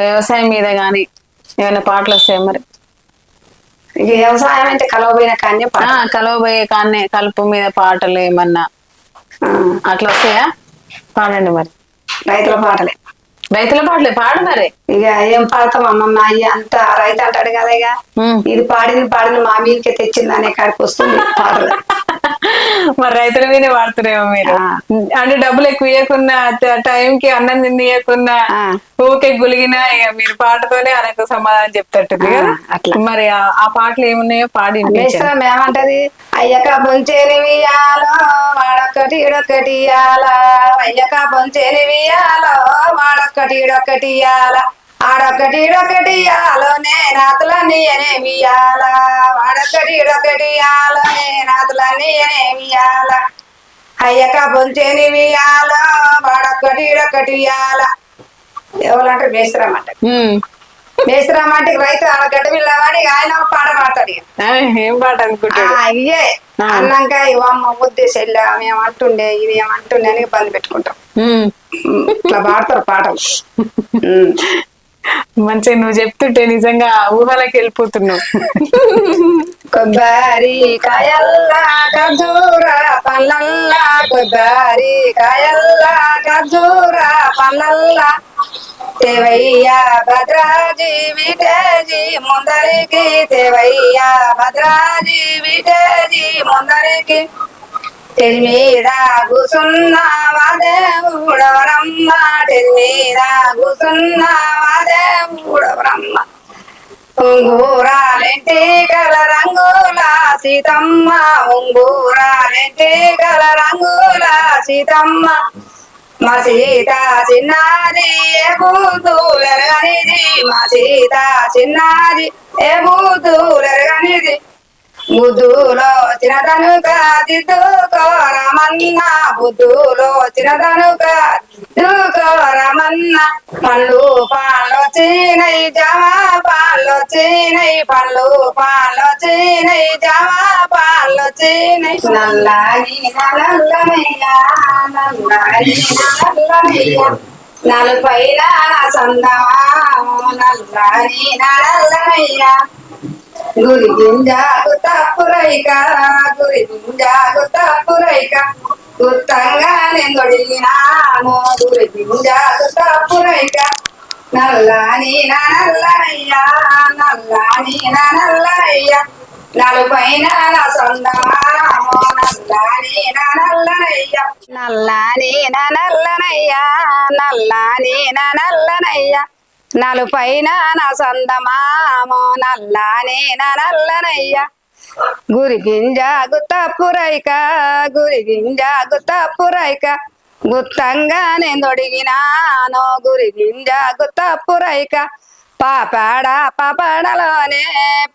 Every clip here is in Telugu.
వ్యవసాయం మీద గాని ఏమైనా పాటలు వస్తాయి మరి? ఇక వ్యవసాయం అంటే కలవబోయిన కానీ కలవబోయే కాన్నే కలుపు మీద పాటలు ఏమన్నా. అట్లా వస్తాయా? పాడండి మరి. రైతుల పాటలే. రైతుల పాటలే పాడు మరి. ఇక ఏం పాడతాం అమ్మమ్మ అయ్యి అంత రైతు అంటాడు కదా ఇక. ఇది పాడింది పాడింది మా మీదకే తెచ్చింది అనే కాడికి వస్తుంది పాటలు. మరి రైతుల మీదే వాడుతురేమో మీరు. అంటే డబ్బులు ఎక్కువ ఇవ్వకున్నా టైం కి అన్నం ఆ. ఊకే గులిగినా ఇక మీరు పాటతోనే ఆయనకు సమాధానం చెప్తట్టుంది కదా. మరి ఆ పాటలు ఏమున్నాయో పాడి ఏమంటది అయ్యక బొంచేని వియాలో వాడొక్కటి ఇడొక్కటి ఇయాల అయ్యక బొంచేని వియాలో వాడొక్కటి ఇడొక్కటి ఇయాల ఆడొక్కటి ఇడొక్కటి ఇయాలో నేనాతులన్నీ ఎనేమియాల వాడొక్కటి ఇడొక్కటి ఇయాలో నేనాతులన్నీ ఎనేమియాల అయ్యక బొంచేని వియాలో వాడొక్కటి ఇడొక్కటి ఇయాల ఎవరంటే మేస్త్రం అంట ఉమ్. మేస్త్రం అంటే రైతు ఆడ గడ్డ పిల్లవాడి ఆయన ఒక పాట పాడతాడు ఏం పాట అనుకుంటాడు? ఇయ్యే. ఆ. అన్నాక ఇవమ్మ ఉద్దేశం మేము అంటుండే ఇది ఏమంటుండే అని ఇబ్బంది పెట్టుకుంటాం. ఇట్లా పాడతారు పాటలు. మంచి నువ్వు చెప్తుంటే నిజంగా ఊహలకి వెళ్ళిపోతున్నావు. కొబ్బరి కాయల్లా ఖర్జూర పల్లల్లా కొబ్బరి కాయల్లా ఖర్జూర పల్లల్లా తెవయ్యా భద్రాజీ విటేజీ ముందరికి తెవయ్యా భద్రాజీ విటేజీ ముందరికి. మీద కూసున్న వాదేవుడవరమ్మ తెల్ మీద కూసున్న వాదేవుడవరమ్మ ఉంగూరాలెంటి గల రంగుల సీతమ్మ ఉంగూరాలెంటి గల రంగుల సీతమ్మ. మా సీత చిన్నది ఏ బూతులెరగనిది మా సీత చిన్నది ఏ బూతులెరగనిది బుద్ధులో చిన్నదనుక దిద్దుకోరమన్న బుద్ధులో చిన్నదనుక దిద్దుకోరమన్న పళ్ళు పాలు చీనై జవా పాలు చీనై పళ్ళు పాలు చీనై జవా పాలు చీనై. నల్లని నల్లమయ్యా నల్లని నల్లమయ్యా నలుపైన సందా నల్లని నల్లమయ్యా గురి గింజాకు తప్పురైక గురి గింజాకు తప్పురైక గుత్తంగా నిందొడిగినాను గురి గింజాకు తప్పురైక నల్లాని నా నల్లయ్యా నల్లని నా నల్లయ్యా. నలుపైన నా సొందమామో నల్లని నా నల్లనయ్యా నల్లని నా నల్లనయ్యా. నలుపైన నా సొందమామో నల్లని నా నల్లనయ్యా. గురి గింజ గుత్తపురైక గురి గింజ గుత్తపురైక గుత్తంగా నేను తొడిగినాను గురి గింజ గుత్తపురైక పాపాడ పాపాడలోనే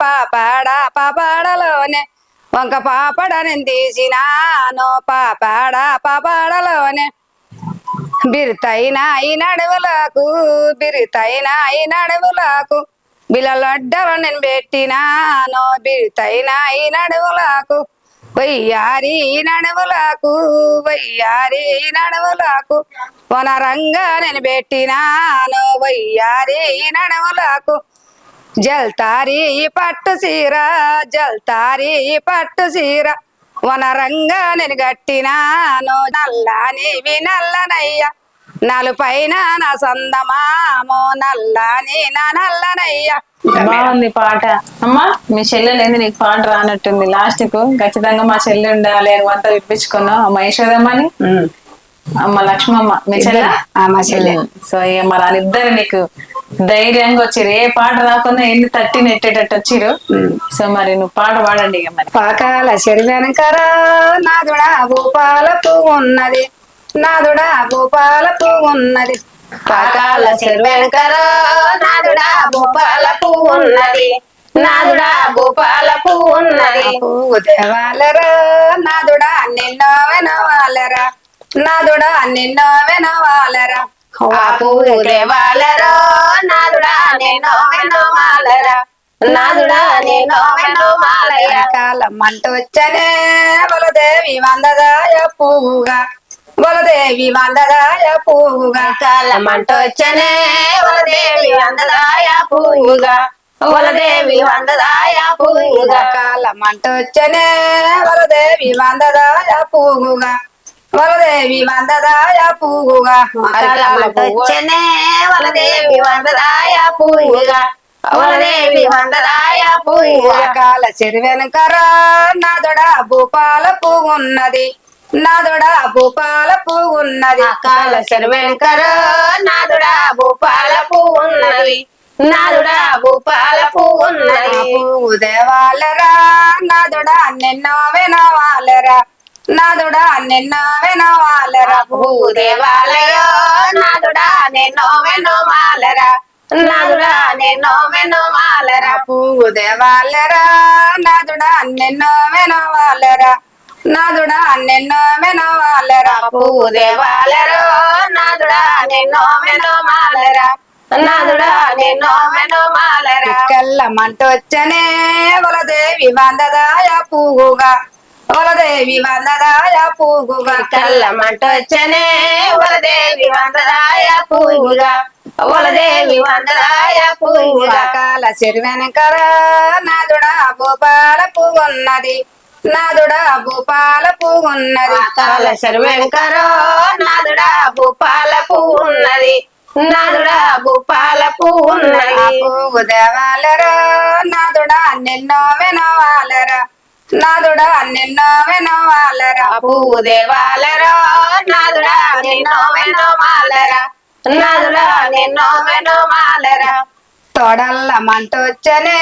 పాపాడ పాపాడలోనే. వంక పాపడ నేను తీసినాను పాపాడ పాపాడలోనే. బిరితైన ఈ నడువులకు బిరితైన ఈ నడువులకు బిలలడ్డలు నేను పెట్టినాను బిరితైన ఈ వయ్యారి ఈ వయ్యారి ఈ వనరంగా నేను పెట్టినాను వయ్యారి ఈ జల్తారి ఈ పట్టు సీర జల్తారి ఈ పట్టు సీర వనరంగా నేను గట్టినాను నల్లని నల్లనయ్య. నలుపైన నా సొందమామో నల్లని నా నల్లనయ్య. బాగుంది పాట. అమ్మా మీ చెల్లెలు ఏంది నీకు పాట రానట్టుంది. లాస్ట్కు ఖచ్చితంగా మా చెల్లి ఉండాలి అని అంతా విప్పించుకున్నావు అమ్మ యశోదమ్మని అమ్మ లక్ష్మమ్మ. మీ చెల్లె? ఆ, మా చెల్లె. సో ఇక మరి వాళ్ళిద్దరు నీకు ధైర్యంగా వచ్చిరు. ఏ పాట రాకుండా ఎన్ని తట్టి నెట్టేటట్టు వచ్చిరు. సో మరి నువ్వు పాట పాడండి ఇక మరి. పాకాల శరీరనకరా నాదుడా భూపాల పువ్వు ఉన్నది. నాదుడా పువ్వు ఉన్నది. పాకాల చెరువెనకరో నాదుడా పువ్వు ఉన్నది. నాదుడా పువ్వు ఉన్నది. దేవాలరా నాదుడా నిన్నో వెనవాలరా నాదుడా నిన్నో వెనవాలరా దేవాలరో నాదుడా నేను వెనమాలరా నాదుడా నేను వెనమాలయ కాలం అంటూ వచ్చనే బలదేవి వందదాయ పువ్వుగా. వలదేవి వందదాయ పువ్వుగా. కాలమంటొచ్చనే వలదేవి వందదాయ పువ్వుగా. వలదేవి వందదాయ పువ్వుగా. కాలమంటొచ్చనే వలదేవి వందదాయ పువ్వుగా. వలదేవి వందదాయ కాలమంటొచ్చనే వలదేవి వందదాయ పువ్వుగా కాల చెరువెనకర నాదొడ భూపాల పువ్వున్నది నాదొడ భూపాల పువ్వున్నది కాల శర్వెంకర నాదుడా భూపాల పువ్వున్నది నాదుడా భూపాల పువ్వున్నది పువ్వు దేవాలరా నాదొడ నిన్నో వినవాలరా నాదొడ నిన్ను వినవాలరా పువ్వు దేవాలయో నాదుడా నిన్ను వినవాలరా మాలరా. నాదుడా నిన్నో వెన్నో మాలరా పువ్వు నిన్ను వినవాలరా నాదుడ నిన్ను వినవాలరా పువ్వు దేవాలరో నాదుడా నిన్ను వినవాలరా మాలరా. నాదుడా నిన్నో వెన్నో మాలరా వలదేవి వందదాయ పువ్వుగా వలదేవి వందదాయ పువ్వుగా కళ్ళమంటొచ్చనే వలదేవి వందదాయ పూగుగా. వలదేవి వందదాయ పూగుగా. కాల చెరువెనకర నాదుడ భూపాల పువ్వున్నది. నాదుడ భూపాల పువ్వున్నది. కాల శర్వెంకరో నాదుడ భూపాల పువ్వున్నది. నాదుడ భూపాల ఆ పువ్వున్నది పువ్వు దేవాలరా నాదుడ నిన్నో వినవాలరా నాదుడ నిన్నో వినవాలరా పువ్వు దేవాలరో. నాదుడ నిన్నో వెనో మాలరా నాదుడా నిన్నో వెనో మాలరా తొడల్ల మంటొచ్చనే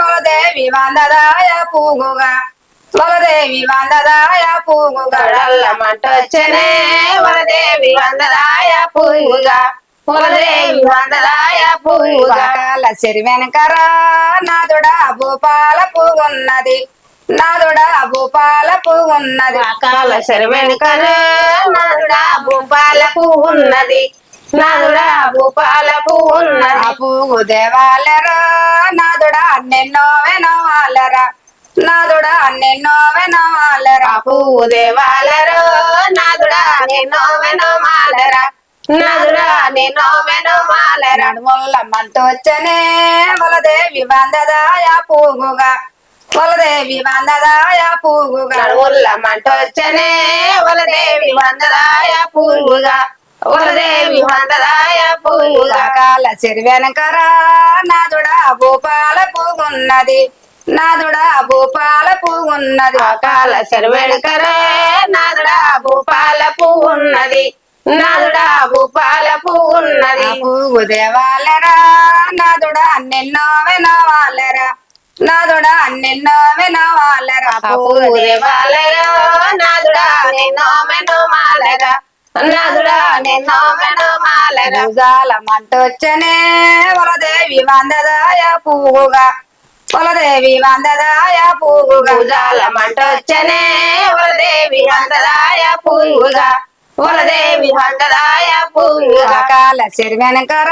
వలదేవి వందదాయ పూగుగా వలదేవి వందదాయ పువ్వుగా. కడల్లమంటొచ్చనే వలదేవి వందదాయ పువ్వుగా. వరదేవి వందదాయ పూగుగా కాల చెరి వెనకరా నాదుడ భూపాల పూగున్నది నాదుడ భూపాల పువ్వున్నది కాల శరవెనుకనే నాదుడా భూపాల పువ్వున్నది నాదుడా భూపాల ఆ పువ్వున్నది పువ్వు దేవాలరా నాదుడ నిన్నో వినవాలరా నాదుడ నిన్నో వినవాలరా పువ్వు దేవాలరో నాదుడా నిన్నో వెనో మాలరా నాదుడా నిన్నో వెనో మాలరా నడుముల్ల మంటొచ్చనే వలదేవి వందదాయ పువ్వుగా వలదేవి వందదాయ పువ్వుగా నడుముల్ల మంటొచ్చనే వలదేవి వందదాయ పువ్వుగా వలదేవి వందదాయ పువ్వుగా కాల చెరి వెనకర నాదుడ భూపాల పువ్వున్నది నాదుడ భూపాల పువ్వున్నది కాల శరవెడకరే నాదుడా భూపాల పువ్వున్నది నాదుడా భూపాల ఆ పువ్వున్నది పువ్వు దేవాలరా నాదుడ నిన్నో వినవాలరా నాదుడ నిన్నో వినవాలరా పువ్వు దేవాలయో నాదుడా నిన్నో మెనో మాలరా నాదుడా నిన్నో మెనో మాలరా. భుజాల మంటొచ్చనే వలదేవి వందదాయ పువ్వుగా వలదేవి వందదాయ పువ్వుగా భుజాల మంటొచ్చనే వలదేవి వందదాయ పువ్వుగా వలదేవి వందదాయ పువ్వుగా కాల చెరి వెనకర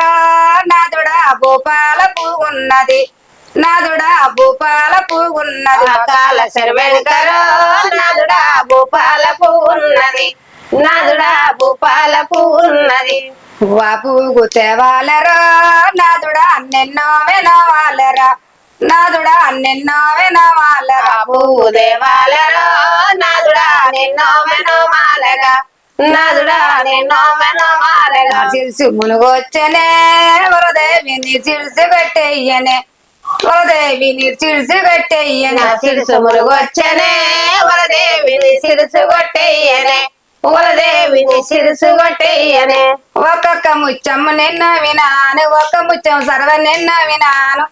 నాదుడ భూపాల పువ్వున్నది నాదుడ భూపాల పువ్వున్నది కాల శరవెనకరో నాదుడా భూపాల పువ్వున్నది నాదుడా భూపాల పువ్వున్నది వా పువ్వు తేవాలరా నాదుడ నిన్నో వినవాలరా. నాదుడ నిన్నో వినవాలరా. పువ్వు దేవాలరో నాదుడా నిన్నో మాలగా నాదుడా నిన్నో మాలగా చిరుసు మునుగొచ్చనే వరదేవి చిరుసు కట్టేయ్యనే వరదేవి నీ చిరుసు కట్టేయ్యనే నా సిరుసు మురుగొచ్చనే వరదేవిని సిరుసు కొట్టేయనే వరదేవిని సిరుసు కొట్టేయనే ఒక్కొక్క ముచ్చమ్మ నిన్న వినాను ఒక్క ముచ్చం సర్వ నిన్న వినాను.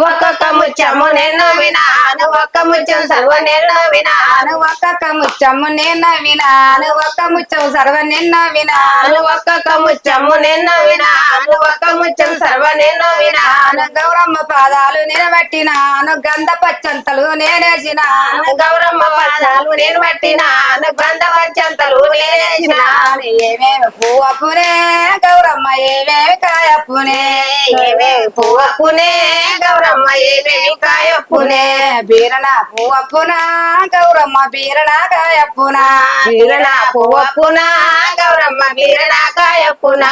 ఒక్కొక్క ముచ్చము నేను వినాను ఒక్క ముచ్చం సర్వ నిన్ను వినాను ఒక్కొక్క ముచ్చము నిన్న వినాను ఒక్క ముచ్చం సర్వ నిన్న వినాను ఒక్కొక్క ముచ్చము నిన్న వినాను ఒక్క ముచ్చం సర్వ నిన్న వినాను. గౌరమ్మ పాదాలు నిలబట్టినాను గంధ పచ్చంతలు నేనేసినాను గౌరమ్మ పాదాలు నేను పట్టినాను గంధ పచ్చంతలు నేనేసినాను ఏమేమి పువ్వపునే గౌరమ్మ ఏమేమి కాయపునే ఏమేమి పువ్వపునే గౌరమ్మ ఏమేమి కాయప్పునే బీరణ పువ్వప్పునా గౌరమ్మ బీరణ కాయప్పునా బీరణ పువ్వప్పునా గౌరమ్మ బీరణ కాయప్పునా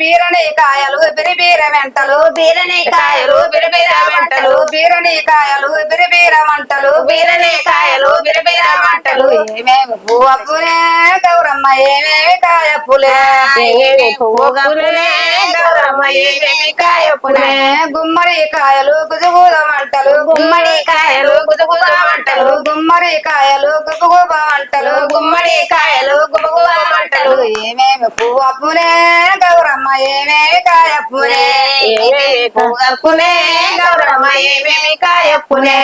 బీరణి కాయలు బిరిబీర వెంటలు బీరణి కాయలు బిరిబీర వెంటలు బీరణి కాయలు బిరిబీర వంటలు బీరణి కాయలు బిరిబీర మంటలు ఏమేమి పువ్వప్పునే గౌరమ్మ ఏమేమి ఏమేమి పువ్వునే గౌరమ్మ ఏమేమి కాయప్పునే గుమ్మడి కాయలు గుజుగుద మంటలు. గుమ్మడి కాయలు గుదుగుద మంటలు. గుమ్మడి కాయలు గుబుగుబ మంటలు. గుమ్మడి కాయలు గుబగుబ మంటలు. ఏమేమి? పువ్వప్పునే గౌరమ్మ ఏమేమి కాయప్పునే ఏమేమి పువ్వునే గౌరమ్మ ఏమేమి కాయప్పునే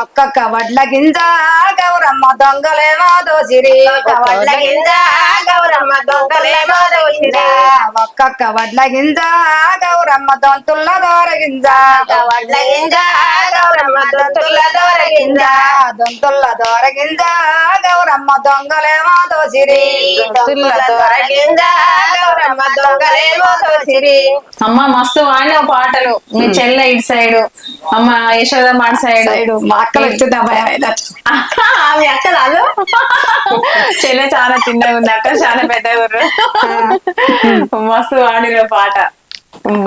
ఒక్కొక్క వడ్ల గింజ గౌరమ్మ దొంగలేమో దోసిరి. వడ్ల గింజ గౌరమ్మ దొంగలేమో దోసిరా. ఒక్కొక్క వడ్ల గింజ గౌరమ్మ దొంతుల్ల దోర గింజ వడ్ల గింజ గౌరమ్మ దొంతుల దొర గింజ దొంతుల్ల దోర గింజ గౌరమ్మ దొంగలేమో దోసిరి. దొంతుల దొర అమ్మ మస్తు వాడిన పాటలు. మీ చెల్ల ఇటు సైడ్ అమ్మ యశోద మాట సైడ్. మా భయం అయితే ఆమె అక్క రాదు? చెల్లె చాలా చిన్నగా ఉంది అక్క చాలా పెద్దగా ఉర్రు. మస్తు వాడిన పాట.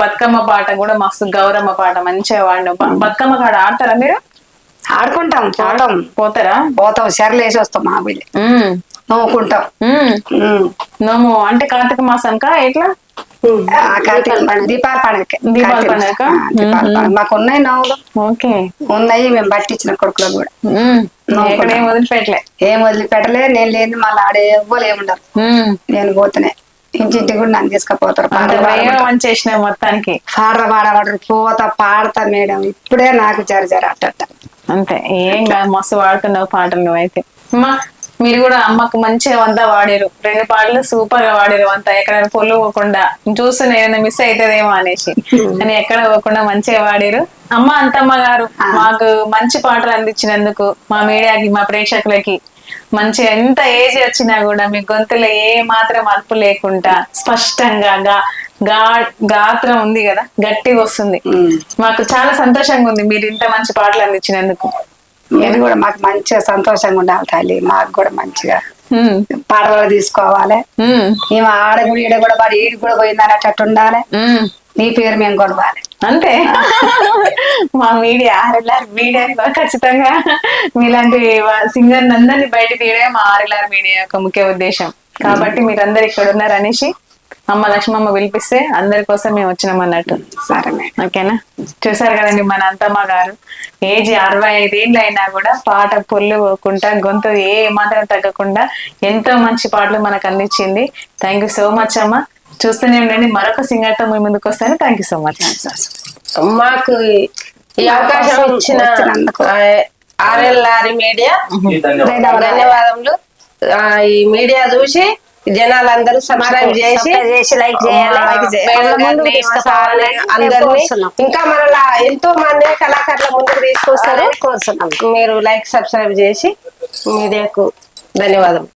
బతుకమ్మ పాట కూడా మస్తు గౌరమ్మ పాట మంచిగా వాడిన బతుకమ్మ కాడ ఆడతారా మీరు? ఆడుకుంటాం పోవటం పోతారా? పోతాం చెరలు వేసి వస్తాం మా వీళ్ళు నవ్వుకుంటాం. నోము. అంటే కార్తీక మాసంకా? ఎట్లా? కార్తీక పండుగ. దీపాల పండుగ? దీపాల పండుగ. మాకు ఉన్నాయి నవ్వులు. ఓకే. ఉన్నాయి మేము పట్టించిన కొడుకులు కూడా. ఏం వదిలిపెట్టలే. ఏం వదిలిపెట్టలే నేను లేని మళ్ళీ ఆడే ఎవ్వరు ఏముండరు. నేను పోతేనే. ఇంటింటి కూడా నన్ను తీసుకుపోతారు చేసిన మొత్తానికి. పాడర పాడమంటారు పోతా పాడతా మేడం. ఇప్పుడే నాకు జర జర అట్ట అంతే. ఏం కాదు మస్తు వాడుతున్నావు పాటలు అమ్మా మీరు కూడా అమ్మకు మంచిగా అంతా వాడారు రెండు పాటలు సూపర్గా వాడారు అంతా ఎక్కడ పొల్లు పోకుండా చూస్తున్న ఏదైనా మిస్ అవుతుందేమో అనేసి. కానీ ఎక్కడ పోకుండా మంచిగా వాడారు అమ్మ అంతమ్మ గారు మాకు మంచి పాటలు అందించినందుకు మా మీడియాకి మా ప్రేక్షకులకి మంచి ఎంత ఏజ్ వచ్చినా కూడా మీ గొంతులో ఏ మాత్రం అలుపు లేకుండా స్పష్టంగా గా గాత్రం ఉంది కదా గట్టిగా వస్తుంది. మాకు చాలా సంతోషంగా ఉంది మీరు ఇంత మంచి పాటలు అందించినందుకు. మీరు కూడా మాకు మంచిగా సంతోషంగా ఉండాలి తల్లి మాకు కూడా మంచిగా. పాటలు తీసుకోవాలి. మేము ఆడ కూడా ఈడ కూడా వాడు ఈడు కూడా పోయింది అనేటట్టు ఉండాలి. నీ పేరు మేము కొడవాలి అంతే. మా మీడియా ఆర్ఎల్ఆర్ మీడియా ఖచ్చితంగా మీలాంటి సింగర్ అందరినీ బయట తీయడమే మా ఆర్ఎల్ఆర్ మీడియా యొక్క ముఖ్య ఉద్దేశం. కాబట్టి మీరందరు ఇక్కడ ఉన్నారు అనేసి అమ్మ లక్ష్మమ్మ పిలిపిస్తే అందరి కోసం మేము వచ్చినాం అన్నట్టు. సరే ఓకేనా? చూసారు కదండి మన అంతమ్మ గారు. ఏజ్ అరవై ఐదేళ్ళు అయినా కూడా పాట పొల్లు పోకుండా గొంతు ఏ మాత్రం తగ్గకుండా ఎంతో మంచి పాటలు మనకు అందించింది. థ్యాంక్ యూ సో మచ్ అమ్మ. చూస్తూనే ఉండండి. మరొక సింగర్తో మీ ముందుకు వస్తాను. థ్యాంక్ యూ సో మచ్ మాకు ఈ అవకాశం ఇచ్చిన. RLR media. ధన్యవాదములు. ఆ, ఈ మీడియా చూసి జనాలందరూ సబ్స్క్రైబ్ చేసి చేసి లైక్ చేయాలి. అందరినీ. ఇంకా మనలా ఎంతో మంది కళాకారుల ముందుకు తీసుకొస్తారు. మీరు లైక్ సబ్స్క్రైబ్ చేసి మీడియాకు ధన్యవాదం.